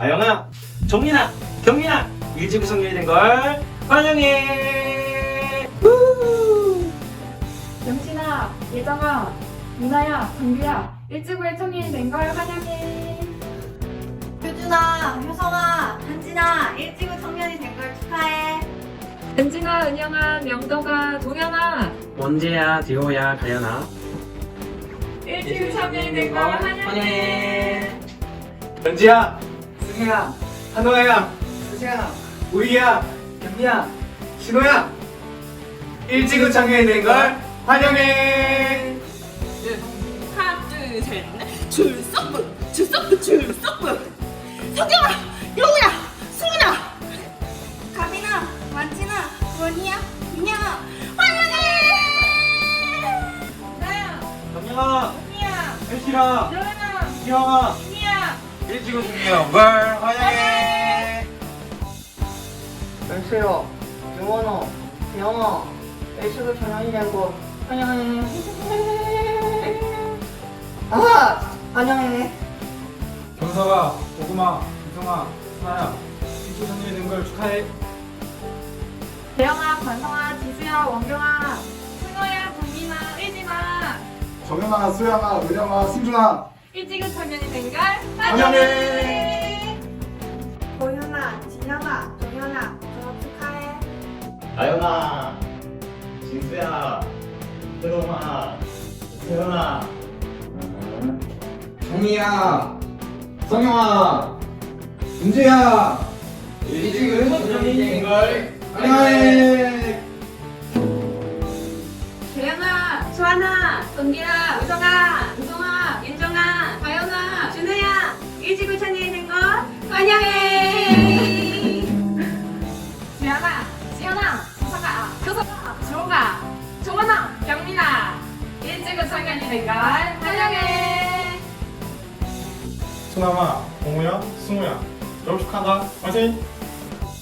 아영아, 정민아, 경민아, 일찍 성년이 된 걸 환영해. 우! 영진아, 예정아, 미나야, 정규야, 일찍후에 청년이 된 걸 환영해. 효준아, 효성아, 한진아, 일찍은 청년이 된 걸 축하해. 은진아, 은영아, 명덕아, 동현아, 원재야, 디오야, 가연아. 일찍후 청년이 된 걸 환영해. 연지야, 한호야, 수지야, 우이야, 경미야, 신호야. 일찍 창년이 된걸 환영해. 하나 둘 셋 넷 줄석부 줄석부 줄석부 성경아 영우야 수은아 가빈아, 만진아, 원이야, 민영아, 환영해! 나야, 경민아, 미야, 혜실아, 여은아, 희영아. 일찍 창년이 된걸 환영해. 연수야, 영원아, 대영아, 일식을 전환이 된거 환영해. 아, 환영해. 경서가, 고구마, 유성아, 순아야, 일찍 된걸 축하해. 대영아, 관성아, 지수야, 원경아, 승호야, 동민아, 의진아, 정현아, 수영아, 은영아, 승준아. 일찍은 청년이 된걸 환영해. 보현아, 진영아, 동현아, 졸업 축하해. 아영아, 진수야, 효동아, 세현아, 정이야, 성영아, 은재야, 일찍은 성년이 된걸 환영해. 대영아, 수아나, 은기라, 우성아, 환영해. 순아마, 공우야, 승우야, 졸업 축하한다. 화이팅!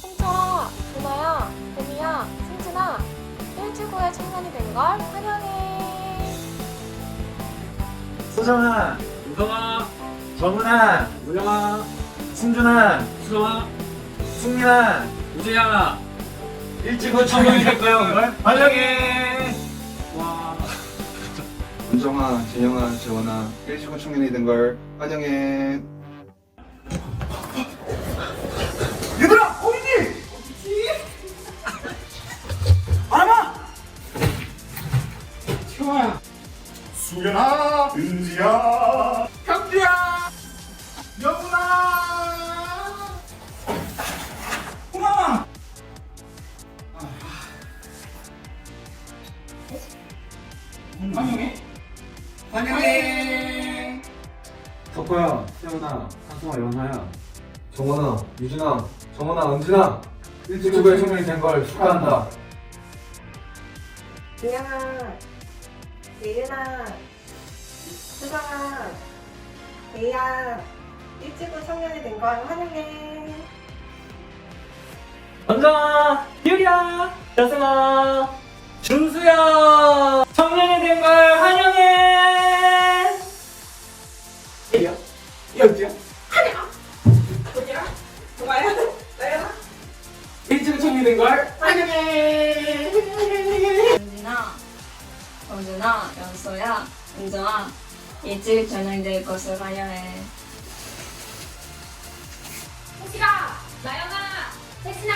홍철아, 준아야, 봄이야, 승진아, 후에 청년이 된 걸 환영해. 수정아, 윤성아, 정은아, 우영아, 승준아, 수성아, 승민아, 우재야. 일찍 후 청년이 될걸 환영해. 와. 은정아, 재영아, 재원아, 일시군 청년이 된 걸 환영해. 환영해. 덕호야, 태연아, 한송아, 연아야, 정원아, 유진아, 정원아, 은진아, 일찍 후에 청년이 된 걸 축하한다. 민영아, 예은아, 수정아, 대야, 일찍은 청년이 된 걸 환영해. 원정아, 유리야, 여승아, 준수야, 청년이 된 걸 환영해. 은진아, 정준아, 연소야, 은정아, 일찍 전형이 될 것을 환영해. 호시라, 나연아, 혜진아,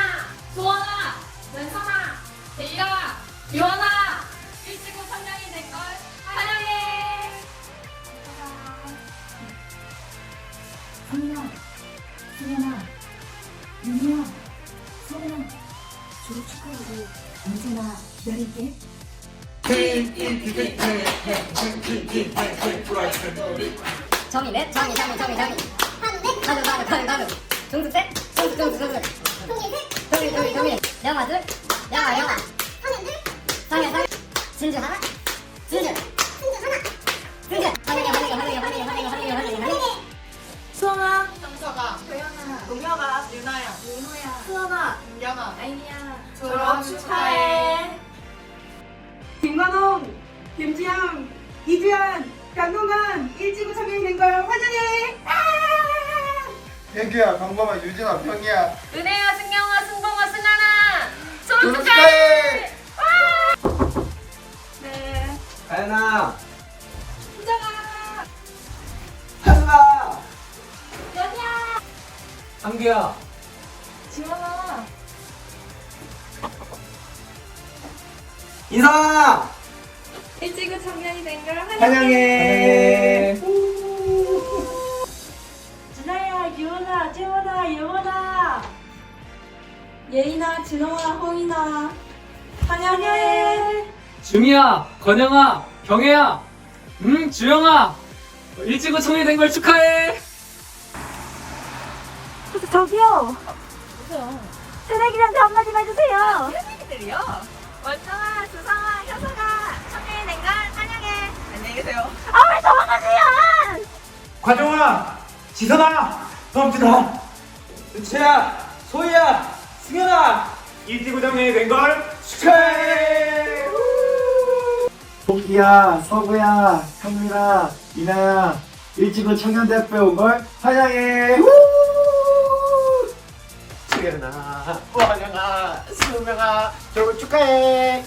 소원아, 연성아, 대일아, 유원아, 일찍 후 청년이 된걸 환영해. 성민아, 수연아, 윤이야, 언제나 기다릴게. 정이네, 정이, 정이, 정이, 정이. 한우, 한우, 한우. 종수 때? 종수, 종수, 종수. 동일, 동일, 동일. 영아 둘, 영아, 영아. 성현, 성현. 진주 하나, 진주. 김관홍, 김지영, 이주연, 강동관 일찍 청년이 된 걸 환영해! 아! 혜규야, 강범아, 유진아, 병이야. 은혜야, 승경아, 승봉아, 승하나. 졸업 축하해! 네. 가연아 수정아. 하수아 연이야. 한규야 지원아. 인성아 일찍은 청년이 된 걸 환영해 준아야, 유원아, 재원아, 예원아. 예인아, 진홍아, 홍인아. 환영해. 중이야 건영아 경혜야 음 주영아 일찍 청년이 된 걸 축하해 저기요. 새내기한테 한마디만 해주세요. 들이요. 원정아, 수성아, 효성아, 청년이 된걸 환영해. 안녕히 계세요. 아, 왜 도망가세요? 과정아 지선아 범준아 은채야 소희야 승현아 일찍 청년이 된 걸 축하해 복기야, 서구야, 현민아, 이나야, 일찍은 청년대학교에 온 걸 환영해. 수연아, 환영아, 수명아, 졸업 축하해.